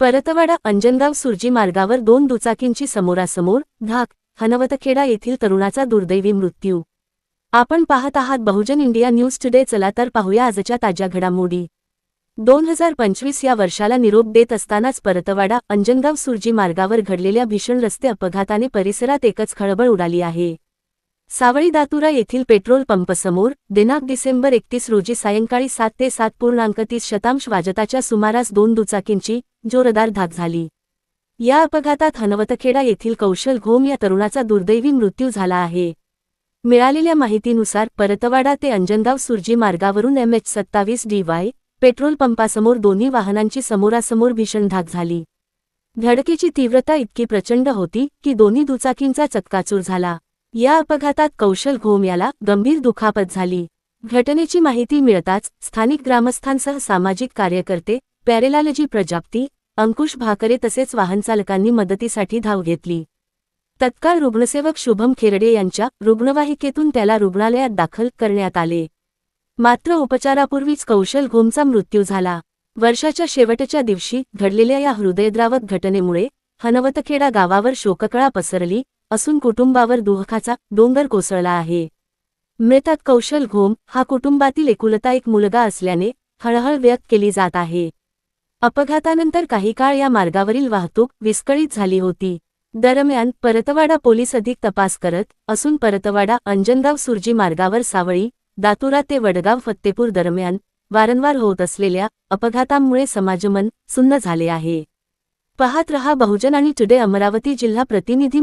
परतवाडा अंजनगाव सुरजी मार्गावर दोन दुचाकींची समोरासमोर धाक हनवतखेडा येथील तरुणाचा दुर्दैवी मृत्यू. आपण पाहत आहात बहुजन इंडिया न्यूज टुडे चला तर पाहूया आजच्या ताज्या घडामोडी. दोन हजार पंचवीस या वर्षाला निरोप देत असतानाच परतवाडा अंजनगाव सुरजी मार्गावर घडलेल्या भीषण रस्ते अपघाताने परिसरात एकच खळबळ उडाली आहे. सावळी दातुरा येथील पेट्रोल पंपसमोर दिनांक डिसेंबर एकतीस रोजी सायंकाळी सात ते सात पूर्णांक तीस शतांश वाजताच्या सुमारास दोन दुचाकींची जोरदार धाक झाली. या अपघातात हनवतखेडा येथील कौशल घोम या तरुणाचा दुर्दैवी मृत्यू झाला आहे. मिळालेल्या माहितीनुसार परतवाडा ते अंजनगाव सुरजी मार्गावरून एम एच सत्तावीस डीवाय पेट्रोल पंपासमोर दोन्ही वाहनांची समोरासमोर भीषण धाक झाली. धडकेची तीव्रता इतकी प्रचंड होती की दोन्ही दुचाकींचा चक्काचूर झाला. या अपघातात कौशल घोम याला गंभीर दुखापत झाली. घटनेची माहिती मिळताच स्थानिक ग्रामस्थांसह सामाजिक कार्यकर्ते पॅरेलालजी प्रजाप्ती अंकुश भाकरे तसेच वाहनचालकांनी मदतीसाठी धाव घेतली. तत्काळ रुग्णसेवक शुभम खेरडे यांच्या रुग्णवाहिकेतून त्याला रुग्णालयात दाखल करण्यात आले. मात्र उपचारापूर्वीच कौशल घोमचा मृत्यू झाला. वर्षाच्या शेवटच्या दिवशी घडलेल्या या हृदयद्रावक घटनेमुळे हनवतखेडा गावावर शोककळा पसरली असून कुटुंबावर दुःखाचा डोंगर कोसळला आहे. मृतात कौशल घोम हा कुटुंबातील एकुलता एक मुलगा असल्याने हळहळ व्यक्त केली जात आहे. अपघातानंतर काही काळ या मार्गावरील वाहतूक विस्कळीत झाली होती. दरम्यान परतवाडा पोलीस अधिक तपास करत असून परतवाडा अंजनगाव सुरजी मार्गावर सावळी दातुरा ते वडगाव फत्तेपूर दरम्यान वारंवार होत असलेल्या अपघातांमुळे समाजमन सुन्न झाले आहे. पाहत रहा बहुजन आणि टुडे अमरावती जिल्हा प्रतिनिधी